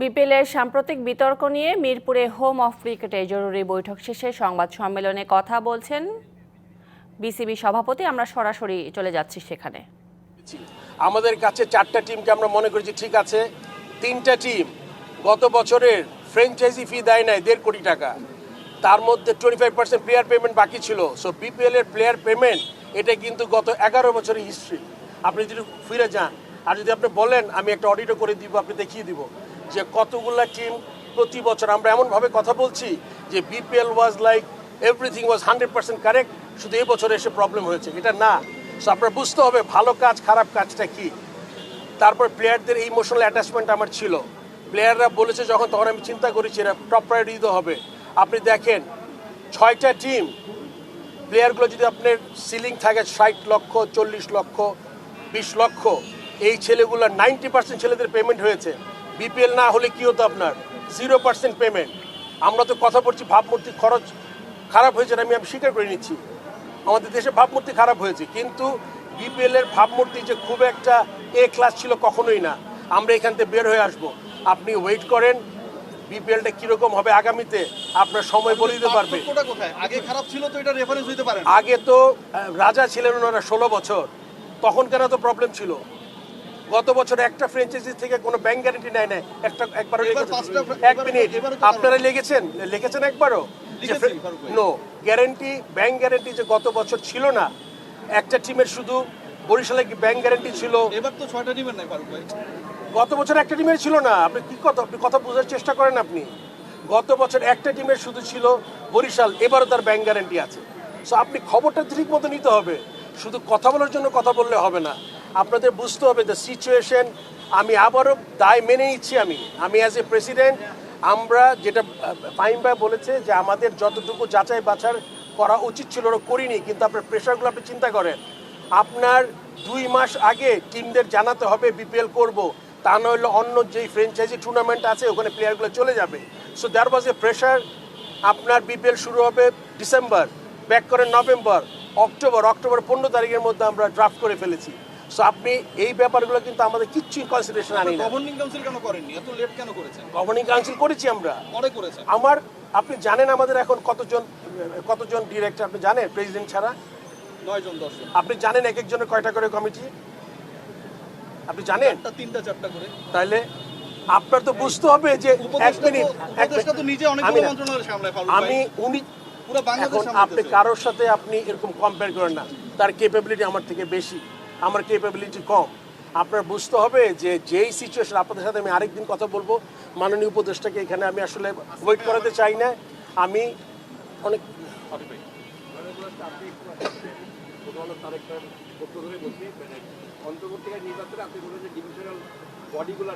বিপিএলের সাম্প্রতিক বিতর্ক নিয়ে মিরপুরে হোম অফ ক্রিকেটে জরুরি বৈঠক শেষে সংবাদ সম্মেলনে কথা বলছেন বিসিবি সভাপতি। আমরা সরাসরি চলে যাচ্ছি সেখানে। আমাদের কাছে চারটা টিমকে আমরা মনে করেছি ঠিক আছে, তিনটা টিম গত বছরের ফ্র্যাঞ্চাইজি ফি দেয় নাই দেড় কোটি টাকা। তার মধ্যে twenty five percent player payment বাকি ছিল। সো বিপিএল এর প্লেয়ার পেমেন্ট এটা কিন্তু গত এগারো বছরের হিস্ট্রি আপনি যদি ফিরে যান, আর যদি আপনি বলেন, আমি একটা অডিটও করে দিব, আপনি দেখিয়ে দিব। যে কতগুলা টিম প্রতি বছর আমরা এমনভাবে কথা বলছি যে BPL was like everything was hundred percent correct শুধু এই বছরে এসে প্রবলেম হয়েছে। এটা না। সো আপনার বুঝতে হবে ভালো কাজ, খারাপ কাজটা কি। তারপর প্লেয়ারদের এই ইমোশনাল অ্যাটাচমেন্ট আমার ছিল। প্লেয়াররা বলেছে যখন, তখন আমি চিন্তা করেছি এটা টপ প্রায়োরিটি দিতে হবে। আপনি দেখেন, ছয়টা টিম প্লেয়ারগুলো যদি আপনার সিলিং থাকে ষাট লক্ষ, চল্লিশ লক্ষ, বিশ লক্ষ, এই ছেলেগুলো নাইনটি পার্সেন্ট ছেলেদের পেমেন্ট হয়েছে। বিপিএল না হলে কি হতো আপনার? জিরো পার্সেন্ট পেমেন্ট আমরা তো কথা বলছি ভাবমূর্তি খরচ খারাপ হয়েছে আমি আমি স্বীকার করে নিচ্ছি। আমাদের দেশে ভাবমূর্তি খারাপ হয়েছে কিন্তু বিপিএল এর ভাবমূর্তি যে খুব একটা এ ক্লাস ছিল কখনোই না। আমরা এখান থেকে বের হয়ে আসব। আপনি ওয়েট করেন বিপিএলটা কীরকম হবে আগামীতে আপনার সময় বলে দিতে পারবে। আগে খারাপ ছিল তো এটা রেফারেন্স হইতে পারে আগে তো রাজা ছিলেন ওনারা ষোলো বছর। তখন কেন তো প্রবলেম ছিল। গত বছর একটা ফ্র্যাঞ্চাইজি থেকে কোনো ব্যাংক গ্যারান্টি নেয় না একটা একবারও এক মিনিট আপনারা লেগেছেন? লেগেছেন একবারও। নো গ্যারান্টি ব্যাংক গ্যারান্টি যে গত বছর ছিল না একটা টিমের শুধু বরিশালে ব্যাংক গ্যারান্টি ছিল। এবার তো ছয়টা টিমের নাই ফারুক ভাই গত বছর একটা টিমের ছিল না। আপনি কি কথা আপনি কথা বোঝার চেষ্টা করেন আপনি? গত বছর একটা টিমের শুধু ছিল বরিশাল এবারও তার ব্যাংক গ্যারান্টি আছে। সো আপনি খবরটা ঠিক মতো নিতে হবে। শুধু কথা বলার জন্য কথা বললে হবে না। আপনাদের বুঝতে হবে দ্য সিচুয়েশন আমি আবারও দায় মেনে নিচ্ছি আমি। আমি অ্যাজ এ প্রেসিডেন্ট আমরা যেটা ফাহিম ভাই বলেছে যে আমাদের যতটুকু যাচাই বাছার করা উচিত ছিল, ওরা করিনি, কিন্তু আপনার প্রেশারগুলো আপনি চিন্তা করেন। আপনার দুই মাস আগে টিমদের জানাতে হবে বিপিএল করব, তা নইলে অন্য যেই ফ্র্যাঞ্চাইজি টুর্নামেন্ট আছে, ওখানে প্লেয়ারগুলো চলে যাবে। So there was a pressure আপনার বিপিএল শুরু হবে ডিসেম্বর ব্যাক করে নভেম্বর অক্টোবর অক্টোবর পনেরো তারিখের মধ্যে আমরা ড্রাফট করে ফেলেছি। সো আপনি এই ব্যাপারগুলো কিন্তু আমাদের কনসিডারেশন আনি না। গভর্নিং কাউন্সিল কেন করেননি? এত লেট কেন করেছেন? গভর্নিং কাউন্সিল করেছি আমরা। পরে করেছেন। আমার আপনি জানেন আমাদের এখন কতজন কতজন ডিরেক্টর আপনি জানেন? প্রেসিডেন্ট ছাড়া? নয় জন দশ জন আপনি জানেন এক একজনের কয়টা করে কমিটি আপনি জানেন? তিনটা চারটা করে। তাহলে আপনার তো বুঝতে হবে যে এক মিনিট তো- তো নিজে আমি উনি এখন আপনি কারোর সাথে আপনি এরকম কম্পেয়ার করেন না। তার ক্যাপাবিলিটি আমার থেকে বেশি। আমার ক্যাপাবিলিটি কম। আপনার বুঝতে হবে যে যেই সিচুয়েশন আপনাদের সাথে আমি আরেকদিন কথা বলব। মাননীয় উপদেষ্টাকে এখানে আমি আসলে ওয়েট করাতে চাই না। আমি অনেক অন্তর্বর্তীকালীন নির্বাচনে আপনি বলেন যে ডিভিশনাল বডিগুলো